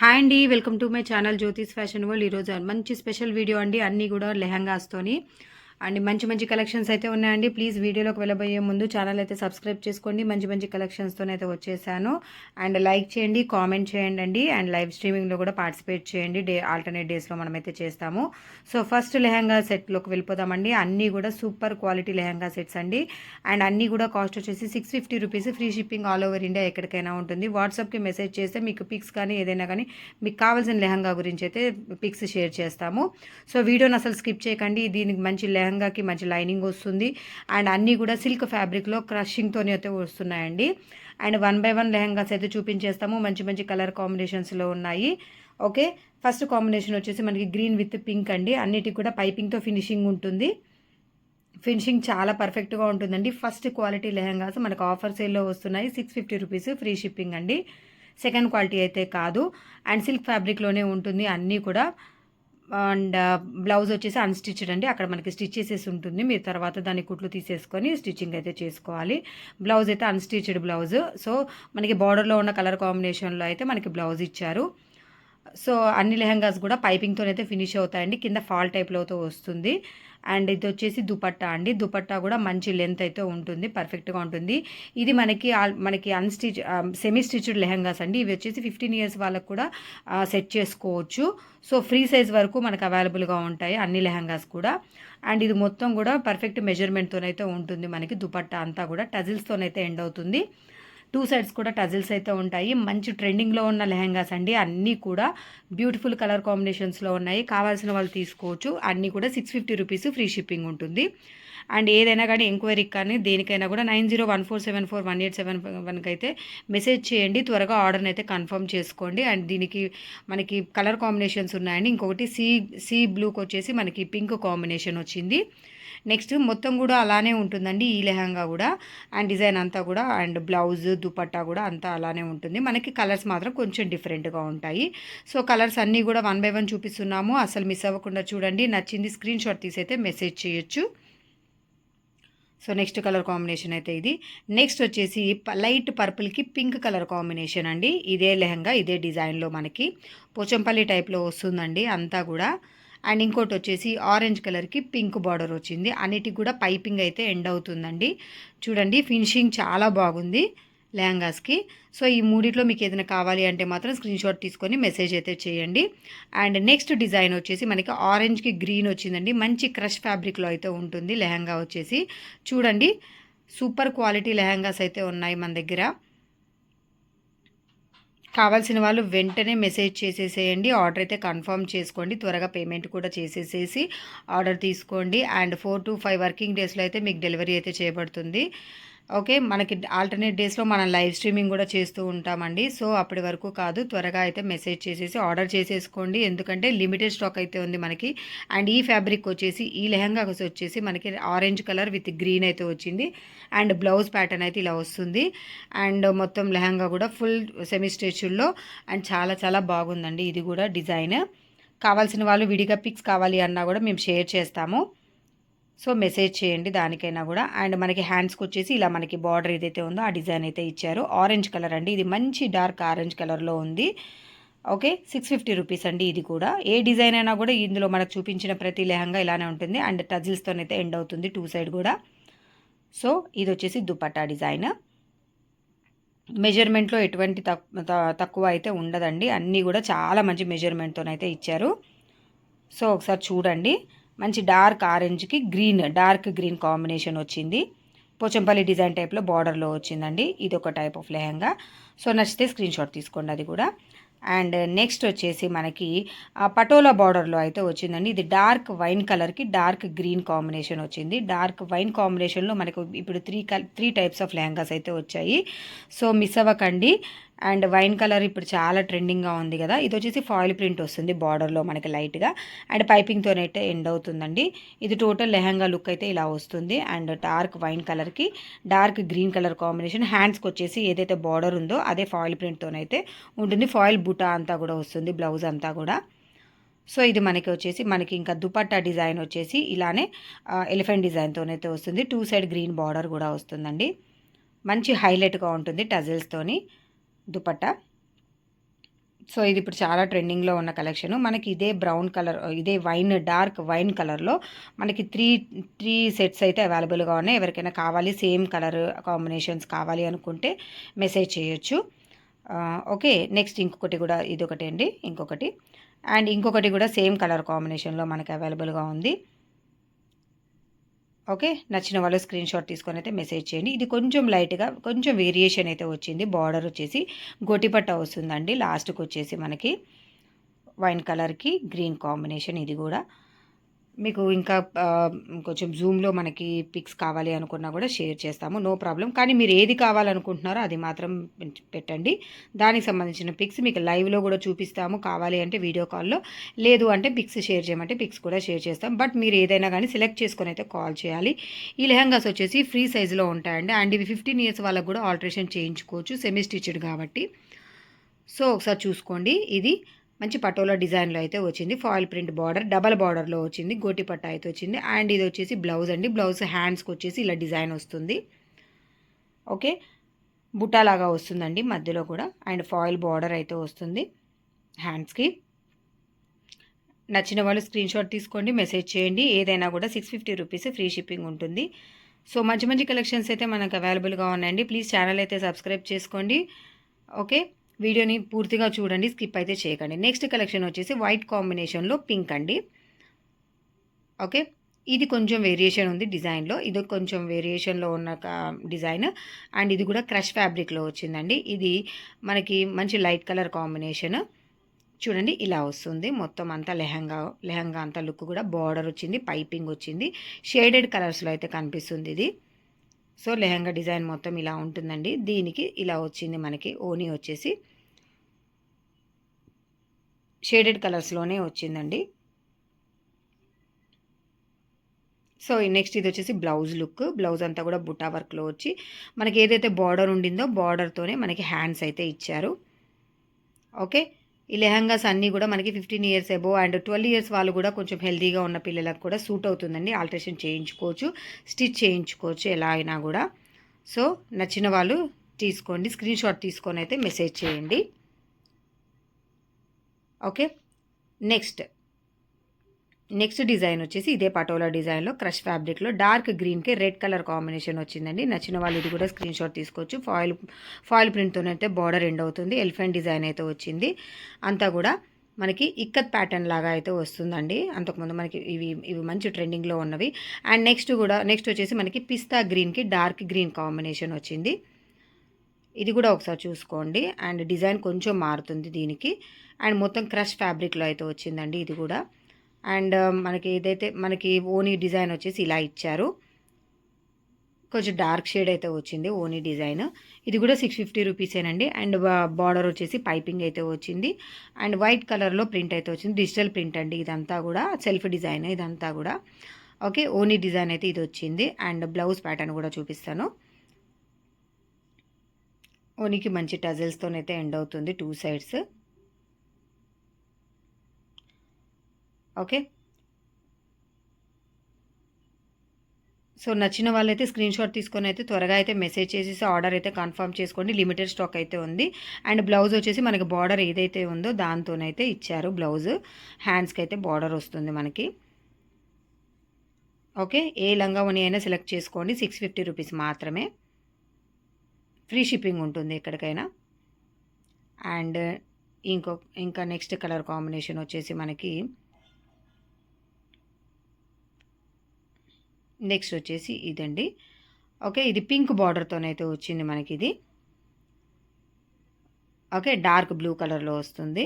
Hi అండి welcome to my channel Jyothish fashion world. ఈరోజు మంచి స్పెషల్ వీడియో అండి అన్నీ కూడా లెహంగాస్తోని అండ్ మంచి మంచి కలెక్షన్స్ అయితే ఉన్నాయండి. ప్లీజ్ వీడియోలోకి వెళ్ళబోయే ముందు ఛానల్ అయితే సబ్స్క్రైబ్ చేసుకోండి. మంచి మంచి కలెక్షన్స్తో అయితే వచ్చేసాను. అండ్ లైక్ చేయండి కామెంట్ చేయండి అండి. అండ్ లైవ్ స్ట్రీమింగ్లో కూడా పార్టిసిపేట్ చేయండి. డే ఆల్టర్నేట్ డేస్లో మనమైతే చేస్తాము. సో ఫస్ట్ లెహంగా సెట్లోకి వెళ్ళిపోదామండి. అన్నీ కూడా సూపర్ క్వాలిటీ లెహంగా సెట్స్ అండి. అండ్ అన్నీ కూడా కాస్ట్ వచ్చేసి six fifty rupees. Free shipping all over India ఎక్కడికైనా ఉంటుంది. వాట్సాప్కి మెసేజ్ చేస్తే మీకు పిక్స్ కానీ ఏదైనా కానీ మీకు కావాల్సిన లెహంగా గురించి అయితే పిక్స్ షేర్ చేస్తాము. సో వీడియోని అసలు స్కిప్ చేయకండి. దీనికి మంచి లెహంగాకి మంచి లైనింగ్ వస్తుంది. అండ్ అన్నీ కూడా సిల్క్ ఫ్యాబ్రిక్లో క్రషింగ్తోనే అయితే వస్తున్నాయండి. And one by one lehengas అయితే చూపించేస్తాము. మంచి మంచి కలర్ కాంబినేషన్స్లో ఉన్నాయి. ఓకే? ఫస్ట్ కాంబినేషన్ వచ్చేసి మనకి గ్రీన్ విత్ పింక్ అండి. అన్నిటికి కూడా పైపింగ్తో ఫినిషింగ్ ఉంటుంది. ఫినిషింగ్ చాలా పర్ఫెక్ట్గా ఉంటుందండి. ఫస్ట్ క్వాలిటీ లెహంగాస్ మనకు ఆఫర్ సేల్లో వస్తున్నాయి. Six fifty rupees free shipping అండి. సెకండ్ క్వాలిటీ అయితే కాదు. అండ్ సిల్క్ ఫ్యాబ్రిక్లోనే ఉంటుంది అన్నీ కూడా. అండ్ బ్లౌజ్ వచ్చేసి అన్స్టిచ్డ్ అండి. అక్కడ మనకి స్టిచ్ చేసేసి ఉంటుంది. మీరు తర్వాత దాన్ని కుట్లు తీసేసుకొని స్టిచ్చింగ్ అయితే చేసుకోవాలి. బ్లౌజ్ అయితే అన్స్టిచ్డ్ బ్లౌజ్. సో మనకి బార్డర్లో ఉన్న కలర్ కాంబినేషన్లో అయితే మనకి బ్లౌజ్ ఇచ్చారు. సో అన్ని లెహంగాస్ కూడా పైపింగ్తో అయితే ఫినిష్ అవుతాయండి. కింద ఫాల్ టైప్లో వస్తుంది. అండ్ ఇది వచ్చేసి దుపట్టా అండి. దుపట్టా కూడా మంచి లెంత్ అయితే ఉంటుంది. పర్ఫెక్ట్గా ఉంటుంది. ఇది మనకి మనకి అన్స్టిచ్ సెమీ స్టిచ్డ్ లెహంగాస్ అండి. ఇవి వచ్చేసి ఫిఫ్టీన్ ఇయర్స్ వాళ్ళకు కూడా సెట్ చేసుకోవచ్చు. సో ఫ్రీ సైజ్ వరకు మనకు అవైలబుల్గా ఉంటాయి అన్ని లెహంగాస్ కూడా. అండ్ ఇది మొత్తం కూడా పర్ఫెక్ట్ మెజర్మెంట్తోనైతే ఉంటుంది మనకి దుపట్టా అంతా కూడా. టజిల్స్తోనైతే ఎండ్ అవుతుంది. టూ సైడ్స్ కూడా టజిల్స్ అయితే ఉంటాయి. మంచి ట్రెండింగ్లో ఉన్న లెహంగాస్ అండి. అన్నీ కూడా బ్యూటిఫుల్ కలర్ కాంబినేషన్స్లో ఉన్నాయి. కావాల్సిన వాళ్ళు తీసుకోవచ్చు. అన్నీ కూడా six fifty rupees free shipping ఉంటుంది. అండ్ ఏదైనా కానీ ఎంక్వైరీకి కానీ దేనికైనా కూడా nine zero one four seven four one eight seven వన్కి అయితే మెసేజ్ చేయండి. త్వరగా ఆర్డర్ని అయితే కన్ఫర్మ్ చేసుకోండి. అండ్ దీనికి మనకి కలర్ కాంబినేషన్స్ ఉన్నాయండి. ఇంకొకటి సీ సీ బ్లూకి వచ్చేసి మనకి పింక్ కాంబినేషన్ వచ్చింది. నెక్స్ట్ మొత్తం కూడా అలానే ఉంటుందండి ఈ లెహంగా కూడా. అండ్ డిజైన్ అంతా కూడా అండ్ బ్లౌజ్ దుపట్టా కూడా అంతా అలానే ఉంటుంది. మనకి కలర్స్ మాత్రం కొంచెం డిఫరెంట్గా ఉంటాయి. సో కలర్స్ అన్నీ కూడా వన్ బై వన్ చూపిస్తున్నాము. అసలు మిస్ అవ్వకుండా చూడండి. నచ్చింది స్క్రీన్ షాట్ తీసి అయితే మెసేజ్ చేయొచ్చు. సో నెక్స్ట్ కలర్ కాంబినేషన్ అయితే ఇది. నెక్స్ట్ వచ్చేసి లైట్ పర్పుల్కి పింక్ కలర్ కాంబినేషన్ అండి. ఇదే లెహంగా ఇదే డిజైన్లో మనకి. పోచంపల్లి టైప్లో వస్తుందండి అంతా కూడా. అండ్ ఇంకోటి వచ్చేసి ఆరెంజ్ కలర్కి పింక్ బార్డర్ వచ్చింది. అన్నిటికి కూడా పైపింగ్ అయితే ఎండ్ అవుతుందండి. చూడండి ఫినిషింగ్ చాలా బాగుంది లెహంగాస్కి సో ఈ మూడిట్లో మీకు ఏదైనా కావాలి అంటే మాత్రం స్క్రీన్ షాట్ తీసుకొని మెసేజ్ అయితే చేయండి. అండ్ నెక్స్ట్ డిజైన్ వచ్చేసి మనకి ఆరెంజ్కి గ్రీన్ వచ్చిందండి. మంచి క్రష్ ఫ్యాబ్రిక్లో అయితే ఉంటుంది లెహంగా వచ్చేసి. చూడండి సూపర్ క్వాలిటీ లెహంగాస్ అయితే ఉన్నాయి మన దగ్గర. కావాల్సిన వాళ్ళు వెంటనే మెసేజ్ చేసేసేయండి. ఆర్డర్ అయితే కన్ఫర్మ్ చేసుకోండి. త్వరగా పేమెంట్ కూడా చేసేసేసి ఆర్డర్ తీసుకోండి. And four to five working డేస్లో అయితే మీకు డెలివరీ అయితే చేయబడుతుంది ఓకే మనకి ఆల్టర్నేట్ డేస్లో మనం లైవ్ స్ట్రీమింగ్ కూడా చేస్తూ ఉంటామండి. సో అప్పటి వరకు కాదు త్వరగా అయితే మెసేజ్ చేసేసి ఆర్డర్ చేసేసుకోండి. ఎందుకంటే లిమిటెడ్ స్టాక్ అయితే ఉంది మనకి. అండ్ ఈ ఫ్యాబ్రిక్ వచ్చేసి ఈ లెహంగా వచ్చేసి మనకి ఆరెంజ్ కలర్ విత్ గ్రీన్ అయితే వచ్చింది. అండ్ బ్లౌజ్ ప్యాటర్న్ అయితే ఇలా వస్తుంది. అండ్ మొత్తం లెహంగా కూడా ఫుల్ సెమీ స్టేచ్యూల్లో అండ్ చాలా చాలా బాగుందండి. ఇది కూడా డిజైన్. కావాల్సిన వాళ్ళు విడిగా పిక్స్ కావాలి అన్నా కూడా మేము షేర్ చేస్తాము. సో మెసేజ్ చేయండి దానికైనా కూడా. అండ్ మనకి హ్యాండ్స్కి వచ్చేసి ఇలా మనకి బార్డర్ ఏదైతే ఉందో ఆ డిజైన్ అయితే ఇచ్చారు. ఆరెంజ్ కలర్ అండి. ఇది మంచి డార్క్ ఆరెంజ్ కలర్లో ఉంది. ఓకే సిక్స్ ఫిఫ్టీ రూపీస్ అండి ఇది కూడా. ఏ డిజైన్ అయినా కూడా ఇందులో మనకు చూపించిన ప్రతి లెహంగా ఇలానే ఉంటుంది. అండ్ టజిల్స్తోనైతే ఎండ్ అవుతుంది టూ సైడ్ కూడా. సో ఇది వచ్చేసి దుపట్టా డిజైన్. మెజర్మెంట్లో ఎటువంటి తక్కువ అయితే ఉండదండి. అన్నీ కూడా చాలా మంచి మెజర్మెంట్తోనైతే ఇచ్చారు. సో ఒకసారి చూడండి. మంచి డార్క్ ఆరెంజ్కి గ్రీన్ డార్క్ గ్రీన్ కాంబినేషన్ వచ్చింది. పోచంపల్లి డిజైన్ టైప్లో బార్డర్లో వచ్చిందండి. ఇది ఒక టైప్ ఆఫ్ లెహంగా. సో నచ్చితే స్క్రీన్ షాట్ తీసుకోండి అది కూడా. అండ్ నెక్స్ట్ వచ్చేసి మనకి పటోలా బార్డర్లో అయితే వచ్చిందండి. ఇది డార్క్ వైన్ కలర్కి డార్క్ గ్రీన్ కాంబినేషన్ వచ్చింది. డార్క్ వైన్ కాంబినేషన్లో మనకు ఇప్పుడు త్రీ కల్ త్రీ టైప్స్ ఆఫ్ లెహంగాస్ అయితే వచ్చాయి. సో మిస్ అవ్వకండి. అండ్ వైన్ కలర్ ఇప్పుడు చాలా ట్రెండింగ్గా ఉంది కదా ఇది వచ్చేసి ఫాయిల్ ప్రింట్ వస్తుంది బార్డర్లో మనకి లైట్గా. అండ్ పైపింగ్తోనైతే ఎండ్ అవుతుందండి. ఇది టోటల్ లెహంగా లుక్ అయితే ఇలా వస్తుంది. అండ్ డార్క్ వైన్ కలర్కి డార్క్ గ్రీన్ కలర్ కాంబినేషన్. హ్యాండ్స్కి వచ్చేసి ఏదైతే బార్డర్ ఉందో అదే ఫాయిల్ ప్రింట్తోనైతే ఉంటుంది. ఫాయిల్ బుటా అంతా కూడా వస్తుంది బ్లౌజ్ అంతా కూడా. సో ఇది మనకి వచ్చేసి మనకి ఇంకా దుపట్టా డిజైన్ వచ్చేసి ఇలానే ఎలిఫెంట్ డిజైన్తోనైతే వస్తుంది. టూ సైడ్ గ్రీన్ బార్డర్ కూడా వస్తుందండి. మంచి హైలైట్గా ఉంటుంది టజిల్స్తోని దుపట్టా. సో ఇది ఇప్పుడు చాలా ట్రెండింగ్లో ఉన్న కలెక్షన్. మనకి ఇదే బ్రౌన్ కలర్ ఇదే వైన్ డార్క్ వైన్ కలర్లో మనకి త్రీ త్రీ సెట్స్ అయితే అవైలబుల్గా ఉన్నాయి. ఎవరికైనా కావాలి సేమ్ కలర్ కాంబినేషన్స్ కావాలి అనుకుంటే మెసేజ్ చేయొచ్చు. ఓకే నెక్స్ట్ ఇంకొకటి కూడా ఇది ఒకటి అండి ఇంకొకటి. అండ్ ఇంకొకటి కూడా సేమ్ కలర్ కాంబినేషన్లో మనకి అవైలబుల్గా ఉంది. ఓకే? నచ్చిన వాళ్ళు స్క్రీన్ షాట్ తీసుకొని అయితే మెసేజ్ చేయండి. ఇది కొంచెం లైట్గా కొంచెం వేరియేషన్ అయితే వచ్చింది. బార్డర్ వచ్చేసి గోటిపట్ట వస్తుందండి. లాస్ట్కి వచ్చేసి మనకి వైన్ కలర్కి గ్రీన్ కాంబినేషన్ ఇది కూడా. మీకు ఇంకా కొంచెం జూమ్లో మనకి పిక్స్ కావాలి అనుకున్నా కూడా షేర్ చేస్తాము. నో ప్రాబ్లం కానీ మీరు ఏది కావాలనుకుంటున్నారో అది మాత్రం పెట్టండి. దానికి సంబంధించిన పిక్స్ మీకు లైవ్లో కూడా చూపిస్తాము. కావాలి అంటే వీడియో కాల్లో లేదు అంటే పిక్స్ షేర్ చేయమంటే పిక్స్ కూడా షేర్ చేస్తాం. బట్ మీరు ఏదైనా కానీ సెలెక్ట్ చేసుకొని అయితే కాల్ చేయాలి. ఈ లెహంగాస్ వచ్చేసి ఫ్రీ సైజులో ఉంటాయండి. అండ్ ఇవి ఫిఫ్టీన్ ఇయర్స్ వాళ్ళకు కూడా ఆల్టరేషన్ చేయించుకోవచ్చు. సెమీ స్టిచ్డ్ కాబట్టి. సో ఒకసారి చూసుకోండి. ఇది మంచి పటోలా డిజైన్లో అయితే వచ్చింది. ఫాయిల్ ప్రింట్ బార్డర్ డబల్ బార్డర్లో వచ్చింది. గోటి పట్ట అయితే వచ్చింది. అండ్ ఇది వచ్చేసి బ్లౌజ్ అండి. బ్లౌజ్ హ్యాండ్స్కి వచ్చేసి ఇలా డిజైన్ వస్తుంది. ఓకే. బుట్టాలాగా వస్తుందండి మధ్యలో కూడా. అండ్ ఫాయిల్ బార్డర్ అయితే వస్తుంది హ్యాండ్స్కి. నచ్చిన వాళ్ళు స్క్రీన్ షాట్ తీసుకోండి మెసేజ్ చేయండి. ఏదైనా కూడా six fifty rupees free shipping ఉంటుంది. సో మంచి మంచి కలెక్షన్స్ అయితే మనకు అవైలబుల్గా ఉన్నాయండి. ప్లీజ్ ఛానల్ అయితే సబ్స్క్రైబ్ చేసుకోండి. ఓకే. వీడియోని పూర్తిగా చూడండి స్కిప్ అయితే చేయకండి. నెక్స్ట్ కలెక్షన్ వచ్చేసి వైట్ కాంబినేషన్లో పింక్ అండి. ఓకే ఇది కొంచెం వేరియేషన్ ఉంది డిజైన్లో ఇది కొంచెం వేరియేషన్లో ఉన్న డిజైన్. అండ్ ఇది కూడా క్రష్ ఫ్యాబ్రిక్లో వచ్చిందండి. ఇది మనకి మంచి లైట్ కలర్ కాంబినేషన్. చూడండి ఇలా వస్తుంది. మొత్తం అంతా లెహంగా లెహంగా అంతా లుక్ కూడా బార్డర్ వచ్చింది పైపింగ్ వచ్చింది. షేడెడ్ కలర్స్లో అయితే కనిపిస్తుంది ఇది. సో లెహంగా డిజైన్ మొత్తం ఇలా ఉంటుందండి. దీనికి ఇలా వచ్చింది మనకి ఓనీ వచ్చేసి. షేడెడ్ కలర్స్లోనే వచ్చిందండి. సో నెక్స్ట్ ఇది వచ్చేసి బ్లౌజ్ లుక్. బ్లౌజ్ అంతా కూడా బుటా వర్క్లో వచ్చి మనకి ఏదైతే బార్డర్ ఉండిందో బార్డర్తోనే మనకి హ్యాండ్స్ అయితే ఇచ్చారు. ఓకే? ఈ లెహంగాస్ అన్నీ కూడా మనకి fifteen years above and twelve years వాళ్ళు కూడా కొంచెం హెల్తీగా ఉన్న పిల్లలకు కూడా సూట్ అవుతుందండి. ఆల్ట్రేషన్ చేయించుకోవచ్చు స్టిచ్ చేయించుకోవచ్చు ఎలా అయినా కూడా. సో నచ్చిన వాళ్ళు తీసుకోండి. స్క్రీన్ షాట్ తీసుకొని అయితే మెసేజ్ చేయండి. ఓకే నెక్స్ట్ నెక్స్ట్ డిజైన్ వచ్చేసి ఇదే పటోలా డిజైన్లో క్రష్ ఫ్యాబ్రిక్లో డార్క్ గ్రీన్కి రెడ్ కలర్ కాంబినేషన్ వచ్చిందండి. నచ్చిన వాళ్ళు ఇది కూడా స్క్రీన్ షాట్ తీసుకోవచ్చు. ఫాయిల్ ఫాయిల్ ప్రింట్తోనైతే బార్డర్ ఎండ్ అవుతుంది. ఎలిఫెంట్ డిజైన్ అయితే వచ్చింది. అంతా కూడా మనకి ఇక్కత్ ప్యాటర్న్ లాగా అయితే వస్తుందండి. అంతకుముందు మనకి ఇవి ఇవి మంచి ట్రెండింగ్లో ఉన్నవి. అండ్ నెక్స్ట్ కూడా నెక్స్ట్ వచ్చేసి మనకి పిస్తా గ్రీన్కి డార్క్ గ్రీన్ కాంబినేషన్ వచ్చింది. ఇది కూడా ఒకసారి చూసుకోండి. అండ్ డిజైన్ కొంచెం మారుతుంది దీనికి. అండ్ మొత్తం క్రష్ ఫ్యాబ్రిక్లో అయితే వచ్చిందండి ఇది కూడా. అండ్ మనకి ఏదైతే మనకి ఓనీ డిజైన్ వచ్చేసి ఇలా ఇచ్చారు. కొంచెం డార్క్ షేడ్ అయితే వచ్చింది ఓనీ డిజైన్. ఇది కూడా సిక్స్ ఫిఫ్టీ రూపీసేనండి అండ్ బార్డర్ వచ్చేసి పైపింగ్ అయితే వచ్చింది. అండ్ వైట్ కలర్లో ప్రింట్ అయితే వచ్చింది. డిజిటల్ ప్రింట్ అండి ఇదంతా కూడా. సెల్ఫ్ డిజైన్ ఇదంతా కూడా. ఓకే ఓనీ డిజైన్ అయితే ఇది వచ్చింది. అండ్ బ్లౌజ్ ప్యాటర్న్ కూడా చూపిస్తాను. ఓనీకి మంచి టజల్స్తోనైతే ఎండ్ అవుతుంది టూ సైడ్స్. ఓకే? సో నచ్చిన వాళ్ళైతే స్క్రీన్ షాట్ తీసుకొని అయితే త్వరగా అయితే మెసేజ్ చేసేసి ఆర్డర్ అయితే కన్ఫర్మ్ చేసుకోండి. లిమిటెడ్ స్టాక్ అయితే ఉంది. అండ్ బ్లౌజ్ వచ్చేసి మనకి బార్డర్ ఏదైతే ఉందో దాంతోనైతే ఇచ్చారు బ్లౌజ్. హ్యాండ్స్కి అయితే బార్డర్ వస్తుంది మనకి. ఓకే? ఏ లంగా ఉని అయినా సెలెక్ట్ చేసుకోండి. సిక్స్ ఫిఫ్టీ రూపీస్ మాత్రమే. ఫ్రీ షిప్పింగ్ ఉంటుంది ఎక్కడికైనా. అండ్ ఇంకో ఇంకా నెక్స్ట్ కలర్ కాంబినేషన్ వచ్చేసి మనకి నెక్స్ట్ వచ్చేసి ఇదండి. ఓకే ఇది పింక్ బార్డర్తోనైతే వచ్చింది మనకి ఇది ఓకే డార్క్ బ్లూ కలర్లో వస్తుంది.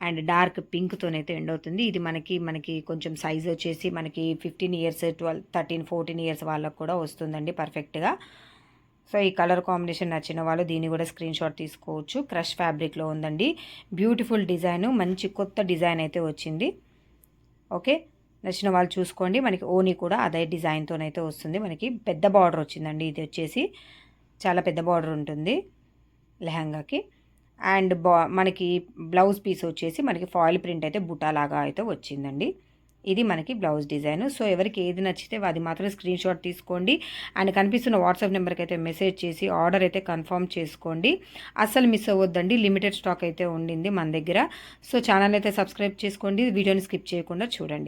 అండ్ డార్క్ పింక్తోనైతే ఎండ్ అవుతుంది. ఇది మనకి మనకి కొంచెం సైజ్ వచ్చేసి మనకి fifteen years twelve thirteen fourteen years వాళ్ళకు కూడా వస్తుందండి పర్ఫెక్ట్గా. సో ఈ కలర్ కాంబినేషన్ నచ్చిన వాళ్ళు దీన్ని కూడా స్క్రీన్ షాట్ తీసుకోవచ్చు. క్రష్ ఫ్యాబ్రిక్లో ఉందండి. బ్యూటిఫుల్ డిజైన్ మంచి కొత్త డిజైన్ అయితే వచ్చింది. ఓకే నచ్చిన వాళ్ళు చూసుకోండి. మనకి ఓనీ కూడా అదే డిజైన్తోనైతే వస్తుంది. మనకి పెద్ద బార్డర్ వచ్చిందండి. ఇది వచ్చేసి చాలా పెద్ద బార్డర్ ఉంటుంది లెహంగాకి. అండ్ బా మనకి బ్లౌజ్ పీస్ వచ్చేసి మనకి ఫాయిల్ ప్రింట్ అయితే బుటాలాగా అయితే వచ్చిందండి. ఇది మనకి బ్లౌజ్ డిజైన్. సో ఎవరికి ఏది నచ్చితే అది మాత్రం స్క్రీన్ షాట్ తీసుకోండి. అండ్ కనిపిస్తున్న వాట్సాప్ నెంబర్కి అయితే మెసేజ్ చేసి ఆర్డర్ అయితే కన్ఫర్మ్ చేసుకోండి. అస్సలు మిస్ అవ్వద్దండి. లిమిటెడ్ స్టాక్ అయితే ఉండింది మన దగ్గర. సో ఛానల్ అయితే సబ్స్క్రైబ్ చేసుకోండి. వీడియోని స్కిప్ చేయకుండా చూడండి.